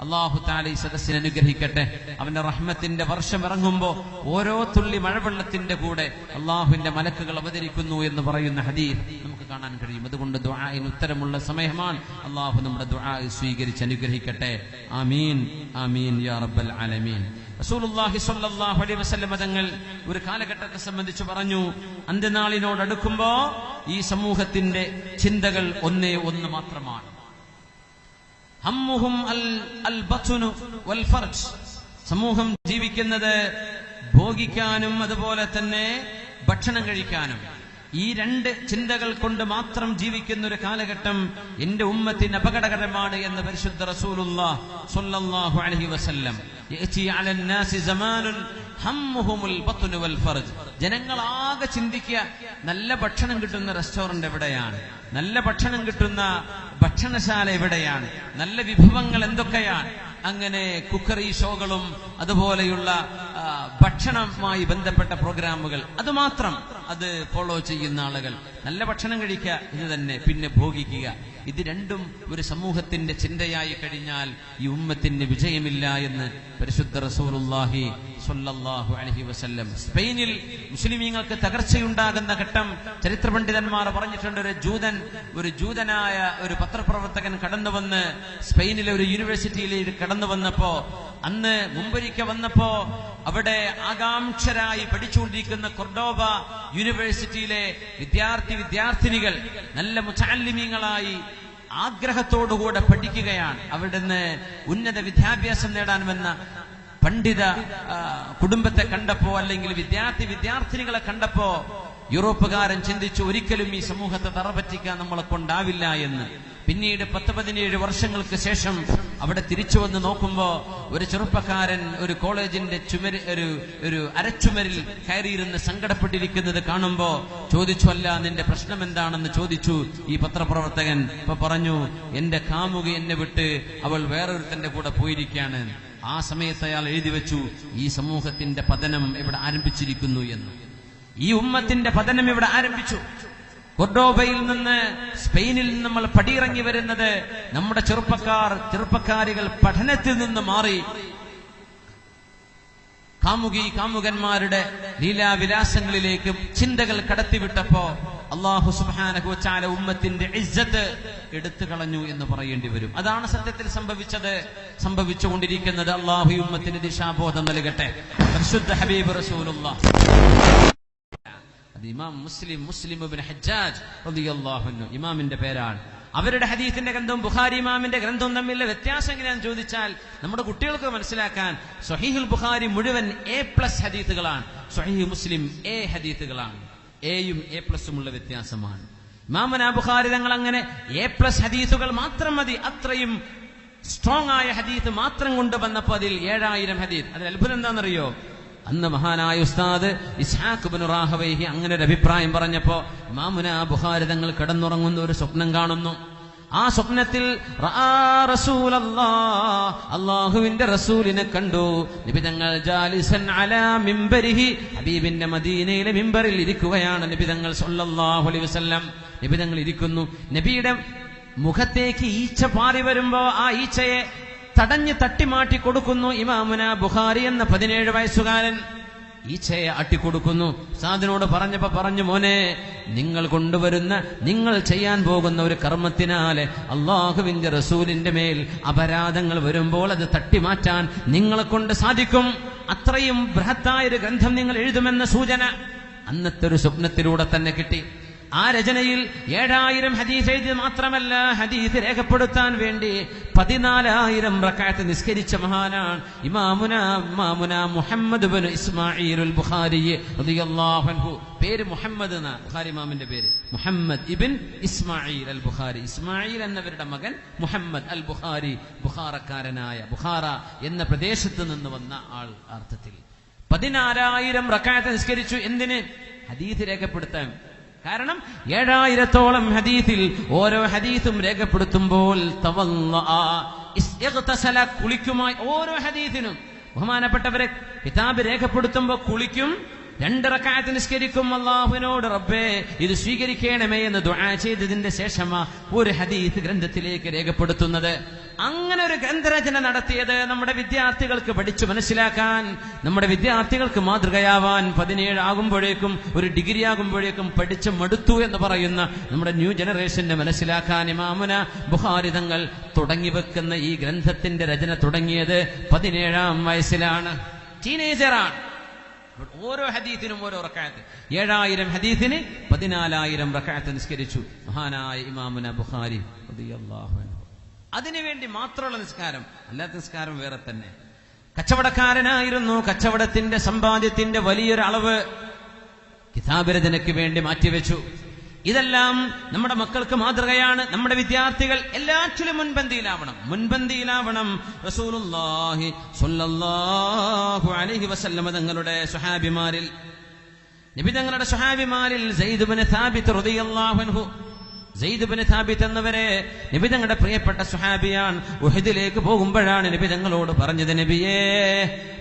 അള്ളാഹു താല സദസ്സിനെ അനുഗ്രഹിക്കട്ടെ. അവന്റെ റഹ്മത്തിന്റെ വർഷം ഇറങ്ങുമ്പോ ഓരോ തുള്ളി മഴവെള്ളത്തിന്റെ കൂടെ അള്ളാഹുവിന്റെ മലക്കുകൾ അവതരിക്കുന്നു എന്ന് പറയുന്ന ഹദീർ നമുക്ക് കാണാൻ കഴിയും. അതുകൊണ്ട് ദുആഇന് ഉത്തരമുള്ള സമയമാണ്. അള്ളാഹു നമ്മുടെ ദുആ സ്വീകരിച്ച് അനുഗ്രഹിക്കട്ടെ. ആമീൻ. ആമീൻ യാ റബ്ബൽ ആലമീൻ. റസൂലുള്ളാഹി അലൈഹി വസല്ലം തങ്ങൾ ഒരു കാലഘട്ടത്തെ സംബന്ധിച്ച് പറഞ്ഞു അന്ത്യനാളിനോടടുക്കുമ്പോ ഈ സമൂഹത്തിന്റെ ചിന്തകൾ ഒന്നേ ഒന്ന് മാത്രമാണ്. ഹമ്മുഹും അൽ അൽ വൽ ഫർജ്. സമൂഹം ജീവിക്കുന്നത് ഭോഗിക്കാനും അതുപോലെ തന്നെ ഭക്ഷണം കഴിക്കാനും. ഈ രണ്ട് ചിന്തകൾ കൊണ്ട് മാത്രം ജീവിക്കുന്ന ഒരു കാലഘട്ടം എന്റെ ഉമ്മത്തിന് അപകടകരമാണ് എന്ന് പരിശുദ്ധ റസൂലുള്ള സ്വല്ലല്ലാഹു അലൈഹി വസല്ലം. വൽ ഫർജ്. ജനങ്ങളാകെ ചിന്തിക്കുക നല്ല ഭക്ഷണം കിട്ടുന്ന റെസ്റ്റോറന്റ് എവിടെയാണ്? നല്ല ഭക്ഷണം കിട്ടുന്ന ഭക്ഷണശാല എവിടെയാണ്? നല്ല വിഭവങ്ങൾ എന്തൊക്കെയാണ്? അങ്ങനെ കുക്കറി ഷോകളും അതുപോലെയുള്ള ഭക്ഷണവുമായി ബന്ധപ്പെട്ട പ്രോഗ്രാമുകൾ. അത് മാത്രം അത് ഫോളോ ചെയ്യുന്ന ആളുകൾ. നല്ല ഭക്ഷണം കഴിക്കുക ഇത് തന്നെ പിന്നെ ഭോഗിക്കുക. ഇത് രണ്ടും ഒരു സമൂഹത്തിന്റെ ചിന്തയായി കഴിഞ്ഞാൽ ഈ ഉമ്മത്തിന് വിജയമില്ല എന്ന് പരിശുദ്ധ റസൂർഹി സൊല്ലാഹു അലഹി വസ്ല്ലം. സ്പെയിനിൽ മുസ്ലിമീങ്ങൾക്ക് തകർച്ചയുണ്ടാകുന്ന ഘട്ടം ചരിത്ര പണ്ഡിതന്മാർ പറഞ്ഞിട്ടുണ്ട്. ഒരു ജൂതൻ ഒരു ജൂതനായ ഒരു പത്രപ്രവർത്തകൻ കടന്നു വന്ന് സ്പെയിനിലെ ഒരു യൂണിവേഴ്സിറ്റിയിലേക്ക് കടന്നു വന്നപ്പോ അന്ന് മുമ്പൊരിക്ക വന്നപ്പോ അവിടെ ആകാംക്ഷരായി പഠിച്ചുകൊണ്ടിരിക്കുന്ന കൊർഡോബ യൂണിവേഴ്സിറ്റിയിലെ വിദ്യാർത്ഥി വിദ്യാർത്ഥിനികൾ നല്ല മുസാലിമീങ്ങളായി ആഗ്രഹത്തോടുകൂടെ പഠിക്കുകയാണ്. അവിടുന്ന് ഉന്നത വിദ്യാഭ്യാസം നേടാൻ വന്ന പണ്ഡിത കുടുംബത്തെ കണ്ടപ്പോ അല്ലെങ്കിൽ വിദ്യാർത്ഥി വിദ്യാർത്ഥിനികളെ കണ്ടപ്പോ യൂറോപ്പുകാരൻ ചിന്തിച്ചു ഒരിക്കലും ഈ സമൂഹത്തെ തറപറ്റിക്കാൻ നമ്മളെ കൊണ്ടാവില്ല എന്ന്. പിന്നീട് പത്ത് പതിനേഴ് വർഷങ്ങൾക്ക് ശേഷം അവിടെ തിരിച്ചു വന്ന് നോക്കുമ്പോ ഒരു ചെറുപ്പക്കാരൻ ഒരു കോളേജിന്റെ ചുമര് ഒരു ഒരു അരച്ചുമരിൽ കയറിയിരുന്ന് സങ്കടപ്പെട്ടിരിക്കുന്നത് കാണുമ്പോ ചോദിച്ചു അല്ല നിന്റെ പ്രശ്നം എന്താണെന്ന് ചോദിച്ചു ഈ പത്രപ്രവർത്തകൻ. ഇപ്പൊ പറഞ്ഞു എന്റെ കാമുക എന്നെ വിട്ട് അവൾ വേറൊരുത്തന്റെ കൂടെ പോയിരിക്കുകയാണ് ആ സമയത്ത് അയാൾ എഴുതി വെച്ചു ഈ സമൂഹത്തിന്റെ പതനം ഇവിടെ ആരംഭിച്ചിരിക്കുന്നു എന്ന്. ഈ ഉമ്മത്തിന്റെ പതനം ഇവിടെ ആരംഭിച്ചു. കൊർഡോബയിൽ നിന്ന് സ്പെയിനിൽ നിന്ന് നമ്മൾ പടിയിറങ്ങി വരുന്നത് നമ്മുടെ ചെറുപ്പക്കാർ ചെറുപ്പക്കാരികൾ പഠനത്തിൽ നിന്ന് മാറി കാമുകി കാമുകന്മാരുടെ ലീലാവിലാസങ്ങളിലേക്ക് ചിന്തകൾ കടത്തിവിട്ടപ്പോ അള്ളാഹു സുബ്ഹാനഹു വതആല ഉമ്മത്തിന്റെ ഇജ്ജത്ത് എടുത്തു കളഞ്ഞു എന്ന് പറയേണ്ടി വരും. അതാണ് സത്യത്തിൽ സംഭവിച്ചത്. സംഭവിച്ചുകൊണ്ടിരിക്കുന്നത് അള്ളാഹു ഉമ്മത്തിന് ദിശാബോധം നൽകട്ടെ. ഹബീബ് റസൂലുള്ളാഹ്. അത് ഇമാം മുസ്ലിം മുസ്ലിം ഹജ്ജാജ് ഇമാമിന്റെ പേരാണ്. അവരുടെ ഹദീസിന്റെ ഗ്രന്ഥവും ബുഖാരി ഇമാമിന്റെ ഗ്രന്ഥവും തമ്മിലുള്ള വ്യത്യാസം എങ്ങനെയാണെന്ന് ചോദിച്ചാൽ നമ്മുടെ കുട്ടികൾക്ക് മനസ്സിലാക്കാൻ സൊഹീഹുൽ ബുഖാരി മുഴുവൻ എ പ്ലസ് ഹദീത്തുകളാണ് സൊഹീഹ് മുസ്ലിം എ ഹദീത്തുകളാണ് എയും എ പ്ലസും ഉള്ള വ്യത്യാസമാണ്. ഇമാമന ബുഖാരി തങ്ങൾ അങ്ങനെ എ പ്ലസ് ഹദീസുകൾ മാത്രം മതി. അത്രയും സ്ട്രോങ് ആയ ഹദീത്ത് മാത്രം കൊണ്ടുവന്നപ്പോ അതിൽ ഏഴായിരം ഹദീസ്. അതിൽ അത്ഭുതം എന്താണെന്നറിയോ? അന്ന് മഹാനായ ഉസ്താദ് ഇസ്ഹാഖ് ബിൻ റാഹവൈഹി അങ്ങനെ ഒരു അഭിപ്രായം പറഞ്ഞപ്പോ മാമുന ബുഹാരി തങ്ങൾ കിടന്നുറങ്ങുന്ന ഒരു സ്വപ്നം കാണുന്നു. ആ സ്വപ്നത്തിൽ അള്ളാഹുവിന്റെ റസൂലിനെ കണ്ടു. നബി തങ്ങൾ ജാലിസൻ അലാ മിംബരിഹി ഹബീബിന്റെ മദീനയിലെ മിമ്പറിൽ ഇരിക്കുകയാണ് നബി തങ്ങൾ സല്ലല്ലാഹു അലൈഹി വസല്ലം. നബി തങ്ങൾ ഇരിക്കുന്നു. നബിയുടെ മുഖത്തേക്ക് ഈച്ച പാറി വരുമ്പോ ആ ഈച്ചയെ തടഞ്ഞ് തട്ടിമാറ്റി കൊടുക്കുന്നു ഇമാമുന ബുഹാരി എന്ന പതിനേഴ് വയസ്സുകാരൻ. ഈച്ചയെ അട്ടിക്കൊടുക്കുന്നു സാദിനോട് പറഞ്ഞപ്പോ പറഞ്ഞു മോനെ നിങ്ങൾ കൊണ്ടുവരുന്ന നിങ്ങൾ ചെയ്യാൻ പോകുന്ന ഒരു കർമ്മത്തിനാല് അള്ളാഹുവിന്റെ റസൂലിന്റെ മേൽ അപരാധങ്ങൾ വരുമ്പോൾ അത് തട്ടിമാറ്റാൻ നിങ്ങളെ കൊണ്ട് സാധിക്കും. അത്രയും ബൃഹത്തായ ഒരു ഗ്രന്ഥം നിങ്ങൾ എഴുതുമെന്ന സൂചന അന്നത്തെ ഒരു സ്വപ്നത്തിലൂടെ തന്നെ കിട്ടി. ആ രചനയിൽ ഏഴായിരം ഹദീസ് എഴുതി മാത്രമല്ല ഹദീസ് രേഖപ്പെടുത്താൻ വേണ്ടി പതിനാലായിരം റക്കാത്ത് നിസ്കരിച്ച മഹാനാണ് ഇമാമുന ഇമാമുന മുഹമ്മദ് ബിൻ ഇസ്മായിൽ ബുഖാരി റളിയല്ലാഹു പേര് മുഹമ്മദ് എന്ന ബുഖാരി ഇമാമിന്റെ പേര്. Muhammad ibn Ismail al Bukhari. Ismail എന്നവരുടെ മകൻ മുഹമ്മദ് അൽ ബുഖാരി ബുഖാറക്കാരനായ ബുഖാറ എന്ന പ്രദേശത്ത് നിന്ന് വന്ന ആൾ അർത്ഥത്തിൽ. പതിനാലായിരം റക്കാത്ത് നിസ്കരിച്ചു. എന്തിന്? ഹദീസ് രേഖപ്പെടുത്താൻ. കാരണം ഏഴായിരത്തോളം ഹദീസിൽ ഓരോ ഹദീസും രേഖപ്പെടുത്തുമ്പോൾ കുളിക്കുമായി ഓരോ ഹദീസിനും ബഹുമാനപ്പെട്ടവരെ കിതാബ് രേഖപ്പെടുത്തുമ്പോൾ കുളിക്കും രണ്ട് റക്കായത്ത് നിസ്കരിക്കും. അള്ളാഹുവിനോട് റബ്ബേ ഇത് സ്വീകരിക്കണമേ എന്ന് ദുആ ചെയ്തതിന്റെ ശേഷമാ ഒരു ഹദീസ് ഗ്രന്ഥത്തിലേക്ക് രേഖപ്പെടുത്തുന്നത്. അങ്ങനെ ഒരു ഗ്രന്ഥരചന നടത്തിയത് നമ്മുടെ വിദ്യാർത്ഥികൾക്ക് പഠിച്ചു മനസ്സിലാക്കാൻ നമ്മുടെ വിദ്യാർത്ഥികൾക്ക് മാതൃകയാവാൻ പതിനേഴ് ആകുമ്പോഴേക്കും ഒരു ഡിഗ്രി ആകുമ്പോഴേക്കും പഠിച്ച് മടുത്തു എന്ന് പറയുന്ന നമ്മുടെ ന്യൂ ജനറേഷന്റെ മനസ്സിലാക്കാൻ ഇമാമുന ബുഹാരി തങ്ങൾ തുടങ്ങി വെക്കുന്ന ഈ ഗ്രന്ഥത്തിന്റെ രചന തുടങ്ങിയത് പതിനേഴാം വയസ്സിലാണ്. ടീനേജറാണ്. ഓരോ ഹദീത്തിനും ഓരോ റക്കായത്ത് ഏഴായിരം ഹദീത്തിന് പതിനാലായിരം റക്കായത്ത് നിസ്കരിച്ചു. മഹാനായ ഇമാമുന ബുഖാരി. അതിനുവേണ്ടി മാത്രമുള്ള നിസ്കാരം അല്ലാത്ത നിസ്കാരം വേറെ തന്നെ. കച്ചവടക്കാരനായിരുന്നു. കച്ചവടത്തിന്റെ സമ്പാദ്യത്തിന്റെ വലിയൊരു അളവ് കിതാബിരചനയ്ക്ക് വേണ്ടി മാറ്റിവെച്ചു. ഇതെല്ലാം നമ്മുടെ മക്കൾക്ക് മാതൃകയാണ്. നമ്മുടെ വിദ്യാർത്ഥികൾ എല്ലാറ്റിലും മുൻപന്തിയിലാവണം. മുൻപന്തിയിലാവണം റസൂലുള്ളാഹി സ്വല്ലല്ലാഹു അലൈഹി വസല്ലമ തങ്ങളുടെ സുഹാബിമാരിൽ നബി തങ്ങളുടെ സുഹാബിമാരിൽ സെയ്ദ് ഇബ്നു സാബിത്ത് റളിയല്ലാഹു അൻഹു സെയ്ദ് ബിൻ സാബിത്ത് എന്നവരെ നബി തങ്ങളുടെ പ്രിയപ്പെട്ട സുഹാബിയാൻ ഉഹദിലേക്ക് പോകുമ്പോഴാണ് നബി തങ്ങളോട് പറഞ്ഞത് നബിയേ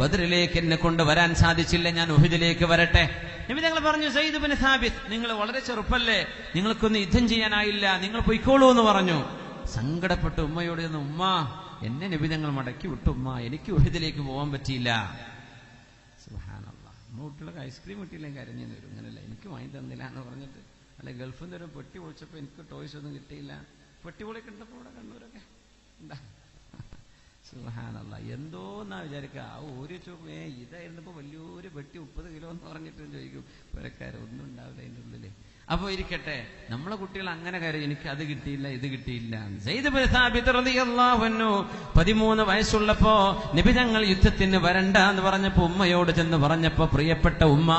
ബദറിലേക്ക് എന്നെ കൊണ്ട് വരാൻ സാധിച്ചില്ല ഞാൻ ഉഹദിലേക്ക് വരട്ടെ. നബി തങ്ങൾ പറഞ്ഞു സെയ്ദുബിന് ബിൻ സാബിത്ത് നിങ്ങൾ വളരെ ചെറുപ്പല്ലേ നിങ്ങൾക്കൊന്നും യുദ്ധം ചെയ്യാനായില്ല നിങ്ങൾ പൊയ്ക്കോളൂ എന്ന് പറഞ്ഞു. സങ്കടപ്പെട്ട് ഉമ്മയോട് ചെന്ന് ഉമ്മ എന്നെ നബി തങ്ങൾ മടക്കി വിട്ടു ഉമ്മ എനിക്ക് ഉഹദിലേക്ക് പോകാൻ പറ്റിയില്ല. സുഹാനുള്ള കുട്ടികൾക്ക് ഐസ്ക്രീം കിട്ടിയില്ലെങ്കിൽ കരഞ്ഞു തരും അങ്ങനല്ല എനിക്ക് വാങ്ങി തന്നില്ല എന്ന് പറഞ്ഞിട്ട്. അല്ലെ ഗൾഫിൽ നിന്ന് ഒരു പെട്ടി പൊളിച്ചപ്പോൾ എനിക്ക് ടോയ്സ് ഒന്നും കിട്ടിയില്ല. പെട്ടി പൊളി കണ്ടപ്പോൾ ഇവിടെ കണ്ണൂരൊക്കെ. എന്താ? സുഹാനല്ല എന്തോ എന്നാ വിചാരിക്കുക ആ ഒരു ചുമേ ഇതായിരുന്നപ്പോ വലിയൊരു പെട്ടി മുപ്പത് കിലോ എന്ന് പറഞ്ഞിട്ടും ചോദിക്കും. പുരക്കാരെ ഒന്നും ഉണ്ടാവില്ല അതിന്റെ ഉള്ളിൽ. അപ്പൊ ഇരിക്കട്ടെ. നമ്മളെ കുട്ടികൾ അങ്ങനെ കാര്യം. എനിക്ക് അത് കിട്ടിയില്ല ഇത് കിട്ടിയില്ല. പതിമൂന്ന് വയസ്സുള്ളപ്പോ നിബിതങ്ങൾ യുദ്ധത്തിന് വരണ്ട എന്ന് പറഞ്ഞപ്പോ ഉമ്മയോട് ചെന്ന് പറഞ്ഞപ്പോ പ്രിയപ്പെട്ട ഉമ്മ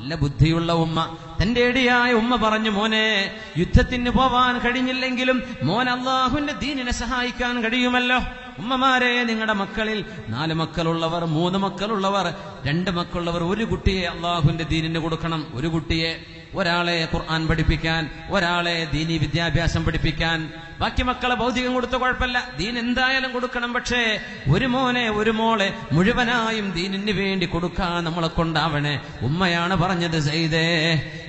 നല്ല ബുദ്ധിയുള്ള ഉമ്മ. തന്റെ ഇടിയായ ഉമ്മ പറഞ്ഞു മോനെ യുദ്ധത്തിന് പോവാൻ കഴിഞ്ഞില്ലെങ്കിലും മോൻ അള്ളാഹുവിന്റെ ദീനിനെ സഹായിക്കാൻ കഴിയുമല്ലോ. ഉമ്മമാരെ നിങ്ങളുടെ മക്കളിൽ നാല് മക്കളുള്ളവർ മൂന്ന് മക്കളുള്ളവർ രണ്ട് മക്കളുള്ളവർ ഒരു കുട്ടിയെ അള്ളാഹുവിന്റെ ദീനിന് കൊടുക്കണം ഒരു കുട്ടിയെ. ഒരാളെ ഖുർആൻ പഠിപ്പിക്കാൻ ഒരാളെ ദീനി വിദ്യാഭ്യാസം പഠിപ്പിക്കാൻ. ബാക്കി മക്കളെ ഭൗതികം കൊടുത്ത കുഴപ്പമില്ല. ദീൻ എന്തായാലും കൊടുക്കണം. പക്ഷേ ഒരു മോനെ ഒരു മോളെ മുഴുവനായും ദീനിന് വേണ്ടി കൊടുക്കാൻ നമ്മളെ കൊണ്ടാവണേ. ഉമ്മയാണ് പറഞ്ഞത് സെയ്തേ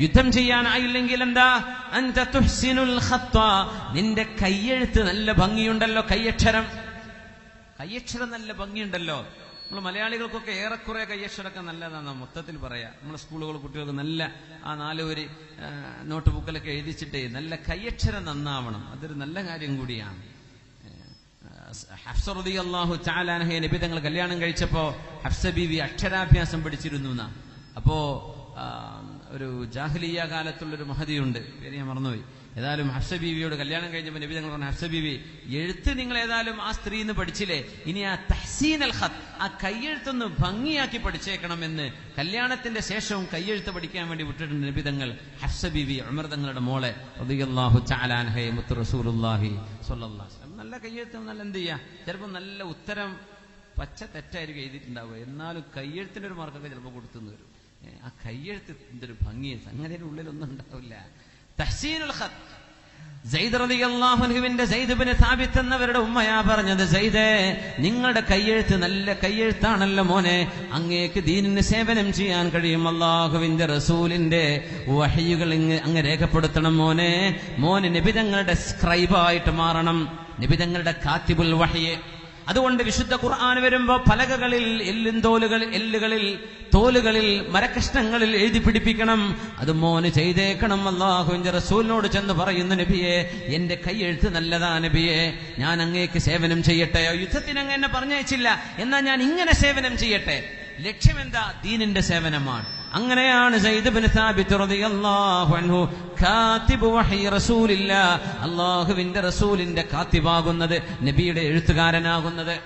യുദ്ധം ചെയ്യാനായില്ലെങ്കിൽ എന്താ? നിന്റെ കയ്യെഴുത്ത് നല്ല ഭംഗിയുണ്ടല്ലോ കയ്യക്ഷരം കയ്യക്ഷരം നല്ല ഭംഗിയുണ്ടല്ലോ. നമ്മൾ മലയാളികൾക്കൊക്കെ ഏറെക്കുറെ കയ്യക്ഷരമൊക്കെ നല്ലതാണ് മൊത്തത്തിൽ പറയാം. നമ്മൾ സ്കൂളുകൾ കുട്ടികൾക്ക് നല്ല ആ നാല് ഒരു നോട്ട് ബുക്കിലൊക്കെ എഴുതിച്ചിട്ടേ നല്ല കയ്യക്ഷരം നന്നാവണം. അതൊരു നല്ല കാര്യം കൂടിയാണ്. ഹഫ്സറുദി അള്ളാഹു ചാലാനഹയെ നബി തങ്ങൾ കല്യാണം കഴിച്ചപ്പോ ഹഫ്സ ബീവി അക്ഷരാഭ്യാസം പഠിച്ചിരുന്നു അപ്പോ ഒരു ജാഹ്ലിയ കാലത്തുള്ളൊരു മഹതിയുണ്ട്. പേര് ഞാൻ മറന്നുപോയി. ഏതായാലും ഹഫ്സ കല്യാണം കഴിഞ്ഞപ്പോൾ നബി തങ്ങൾ പറഞ്ഞു ഹഫ്സ എഴുത്ത് നിങ്ങൾ ഏതായാലും ആ സ്ത്രീ എന്ന് പഠിച്ചില്ലേ? ഇനി ആ തഹസീൻ അൽ ഹത്ത് ആ കയ്യെഴുത്തൊന്ന് ഭംഗിയാക്കി പഠിച്ചേക്കണം എന്ന് കല്യാണത്തിന്റെ ശേഷവും കയ്യെഴുത്ത് പഠിക്കാൻ വേണ്ടി വിട്ടിട്ടുണ്ട് നബി തങ്ങൾ ഹഫ്സ ബീവി ഉമർ തങ്ങളുടെ മോളെ. നല്ല കയ്യെഴുത്ത് നല്ല എന്ത് ചെയ്യാ? ചിലപ്പോൾ നല്ല ഉത്തരം പച്ച തെറ്റായിരിക്കും എഴുതിയിട്ടുണ്ടാവുക. എന്നാലും കയ്യെഴുത്തിന്റെ ഒരു മാർക്കൊക്കെ ചിലപ്പോൾ കൊടുത്തുനിന്ന് വരും. ആ കയ്യെഴുത്ത് എന്തൊരു ഭംഗി സംഗതിയുടെ ഉള്ളിലൊന്നും ഉണ്ടാവില്ല. തഹ്സീനുൽ ഖത്ത്. സൈദ് റളിയല്ലാഹുവിന്റെ സെയ്ദ് ബിൻ സാബിത്ത് എന്നവരുടെ ഉമ്മയാ പറഞ്ഞത് സൈദേ നിങ്ങളുടെ കയ്യെഴുത്ത് നല്ല കയ്യെഴുത്താണല്ലോ മോനെ. അങ്ങേക്ക് ദീനിന് സേവനം ചെയ്യാൻ കഴിയും. അള്ളാഹുവിന്റെ റസൂലിന്റെ വഹയുകൾ ഇങ്ങ് അങ്ങ് രേഖപ്പെടുത്തണം മോനെ. മോന് നിബിതങ്ങളുടെ സ്ക്രൈബായിട്ട് മാറണം. നിബിതങ്ങളുടെ കാത്തിബുൽ വഹയെ അതുകൊണ്ട് വിശുദ്ധ ഖുർആൻ വരുമ്പോ പലകകളിൽ എല്ലും തോലുകൾ എല്ലുകളിൽ തോലുകളിൽ മരകഷ്ണങ്ങളിൽ എഴുതി പിടിപ്പിക്കണം. അത് മോന് ചെയ്തേക്കണം. അള്ളാഹുവിന്റെ റസൂലിനോട് ചെന്ന് പറയുന്നു നബിയെ എന്റെ കൈയെഴുത്ത് നല്ലതാ നബിയെ. ഞാൻ അങ്ങേക്ക് സേവനം ചെയ്യട്ടെ. യുദ്ധത്തിന് അങ്ങ് എന്നെ പറഞ്ഞയച്ചില്ല. എന്നാൽ ഞാൻ ഇങ്ങനെ സേവനം ചെയ്യട്ടെ? ലക്ഷ്യമെന്താ? ദീനിന്റെ സേവനമാണ്. അങ്ങനെയാണ് അള്ളാഹുവിന്റെ റസൂലിന്റെ കാത്തിബാകുന്നത് നബിയുടെ എഴുത്തുകാരനാകുന്നത്.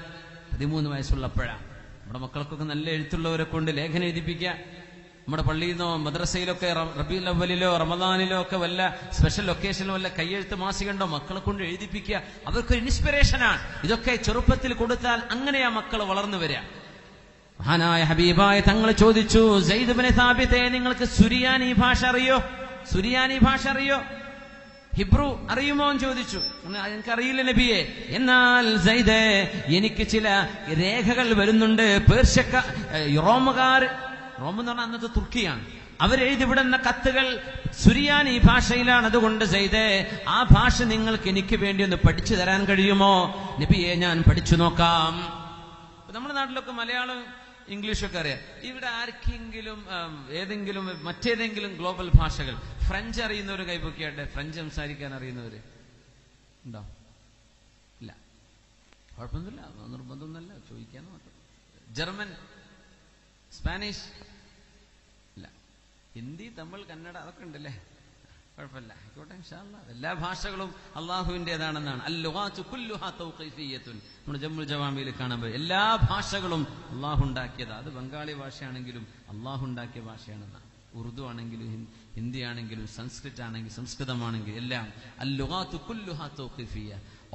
പതിമൂന്ന് വയസ്സുള്ളപ്പോഴാണ് നമ്മുടെ മക്കൾക്കൊക്കെ നല്ല എഴുത്തുള്ളവരെ കൊണ്ട് ലേഖനം എഴുതിപ്പിക്കുക. നമ്മുടെ പള്ളിയിൽ നിന്നോ മദ്രസയിലൊക്കെ റബി അവലിലോ റമദാനിലോ ഒക്കെ വല്ല സ്പെഷ്യൽ ലൊക്കേഷനിലോ വല്ല കയ്യെഴുത്ത് മാസികണ്ടോ മക്കളെ കൊണ്ട് എഴുതിപ്പിക്കുക. അവർക്കൊരു ഇൻസ്പിറേഷനാണ് ഇതൊക്കെ ചെറുപ്പത്തിൽ കൊടുത്താൽ അങ്ങനെയാ മക്കൾ വളർന്നു വരിക. മഹാനായ ഹബീബായ തങ്ങൾ ചോദിച്ചു സെയ്ദ് ബിൻ സാബിത്തെ നിങ്ങൾക്ക് സുരിയാനി ഭാഷ അറിയോ? സുരിയാനി ഭാഷ അറിയോ? ഹിബ്രു അറിയുമോ എന്ന് ചോദിച്ചു. എനിക്ക് അറിയില്ല നബിയെ. എന്നാൽ സൈദേ എനിക്ക് ചില രേഖകൾ വരുന്നുണ്ട്. പേർഷ്യക്ക റോമുകാർ റോം എന്ന് പറഞ്ഞാൽ അന്നത്തെ തുർക്കിയാണ്. അവരെഴുതി വിടുന്ന കത്തുകൾ സുരിയാനി ഭാഷയിലാണ്. അതുകൊണ്ട് ചെയ്തേ ആ ഭാഷ നിങ്ങൾക്ക് എനിക്ക് വേണ്ടി ഒന്ന് പഠിച്ചു തരാൻ കഴിയുമോ? നബിയെ ഞാൻ പഠിച്ചു നോക്കാം. നമ്മുടെ നാട്ടിലൊക്കെ മലയാളം ഇംഗ്ലീഷൊക്കെ അറിയാം. ഇവിടെ ആർക്കെങ്കിലും ഏതെങ്കിലും മറ്റേതെങ്കിലും ഗ്ലോബൽ ഭാഷകൾ ഫ്രഞ്ച് അറിയുന്നവർ കൈപൊക്കിയാട്ടെ ഫ്രഞ്ച് സംസാരിക്കാൻ അറിയുന്നവര് ഉണ്ടോ? ഇല്ല. കുഴപ്പമൊന്നുമില്ല. നിർബന്ധമൊന്നുമല്ല. ചോദിക്കാൻ മാത്രം. ജർമ്മൻ സ്പാനിഷ് ഇല്ല. ഹിന്ദി തമിഴ് കന്നഡ അതൊക്കെ ഉണ്ടല്ലേ? കുഴപ്പമില്ല. ആയിക്കോട്ടെ. എല്ലാ ഭാഷകളും അള്ളാഹുവിന്റെതാണെന്നാണ് നമ്മുടെ ജമ്മു ജവാമിയിൽ കാണാൻ പറ്റും എല്ലാ ഭാഷകളും അള്ളാഹു ഉണ്ടാക്കിയതാ അത് ബംഗാളി ഭാഷയാണെങ്കിലും അള്ളാഹു ഉണ്ടാക്കിയ ഭാഷയാണെന്നാണ് ഉറുദു ആണെങ്കിലും ഹിന്ദി ആണെങ്കിലും സംസ്കൃത് ആണെങ്കിലും സംസ്കൃതമാണെങ്കിലും എല്ലാം. അല്ലുഹാത്തു കുല്ലുഹാ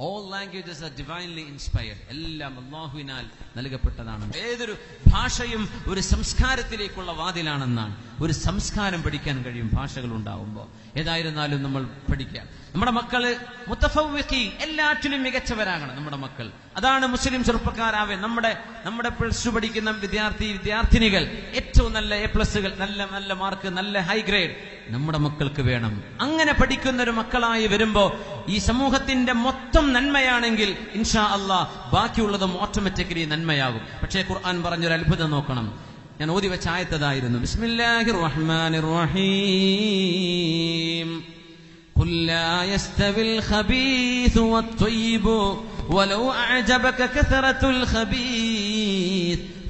all languages are divinely inspired എല്ലാം അള്ളാഹുവിനാൽ നൽകപ്പെട്ടതാണ്. ഏതൊരു ഭാഷയും ഒരു സംസ്കാരത്തിലേക്കുള്ള വാതിലാണെന്നാണ്. ഒരു സംസ്കാരം പഠിക്കാൻ കഴിയും ഭാഷകൾ ഉണ്ടാവുമ്പോൾ ഏതായിരുന്നാലും നമ്മൾ പഠിക്കാം. നമ്മുടെ മക്കൾ മുത്തഫി എല്ലാറ്റിലും മികച്ചവരാകണം നമ്മുടെ മക്കൾ. അതാണ് മുസ്ലിം ചെറുപ്പക്കാരാവെ. നമ്മുടെ നമ്മുടെ പ്ലസ് ടു പഠിക്കുന്ന വിദ്യാർത്ഥി വിദ്യാർത്ഥിനികൾ ഏറ്റവും നല്ല എ പ്ലസുകൾ നല്ല നല്ല മാർക്ക് നല്ല ഹൈ ഗ്രേഡ് നമ്മുടെ മക്കൾക്ക് വേണം അങ്ങനെ പഠിക്കുന്ന ഒരു മക്കളായി വരുമ്പോ ഈ സമൂഹത്തിന്റെ മൊത്തം നന്മയാണെങ്കിൽ ഇൻഷാ അള്ളാ ബാക്കിയുള്ളതും ഓട്ടോമാറ്റിക്കലി നന്മയാകും പക്ഷേ ഖുർആൻ പറഞ്ഞൊരു അത്ഭുതം നോക്കണം ഞാൻ ഓതി വെച്ച ആയത്തതായിരുന്നു ബിസ്മില്ലാഹിർ റഹ്മാനിർ റഹീം قل لا يستوي الخبيث والطيب ولو أعجبك كثرة الخبيث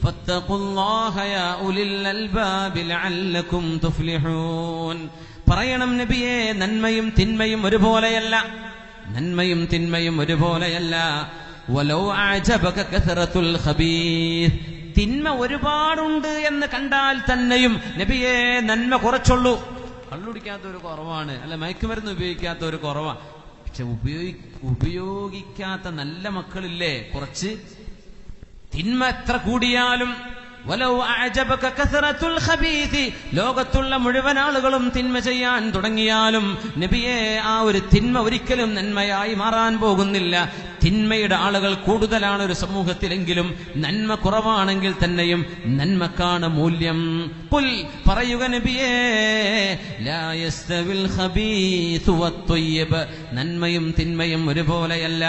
فاتقوا الله يا أولي الألباب لعلكم تفلحون പറയണം നബിയെ നന്മയും തിന്മയും ഒരുപോലെയല്ല നന്മയും തിന്മയും ഒരുപോലെയല്ല വലൗ അഅജബക കഥറത്തുൽ ഖബീസ് തിന്മ ഒരുപാടുണ്ട് എന്ന് കണ്ടാൽ തന്നെയും നബിയെ നന്മ കുറച്ചുള്ളൂ കള്ളുടിക്കാത്ത ഒരു കുറവാണ് അല്ല മയക്കുമരുന്ന് ഉപയോഗിക്കാത്ത ഒരു കുറവാണ് പക്ഷെ ഉപയോഗി ഉപയോഗിക്കാത്ത നല്ല മക്കളില്ലേ കുറച്ച് തിന്മ എത്ര കൂടിയാലും ലോകത്തുള്ള മുഴുവൻ ആളുകളും തിന്മ ചെയ്യാൻ തുടങ്ങിയാലും നബിയെ ആ ഒരു തിന്മ ഒരിക്കലും നന്മയായി മാറാൻ പോകുന്നില്ല. തിന്മയുടെ ആളുകൾ കൂടുതലാണ് ഒരു സമൂഹത്തിലെങ്കിലും നന്മ കുറവാണെങ്കിൽ തന്നെയും നന്മക്കാണ് മൂല്യം. പുൽ പറയുക നബിയേ നന്മയും തിന്മയും ഒരുപോലെയല്ല.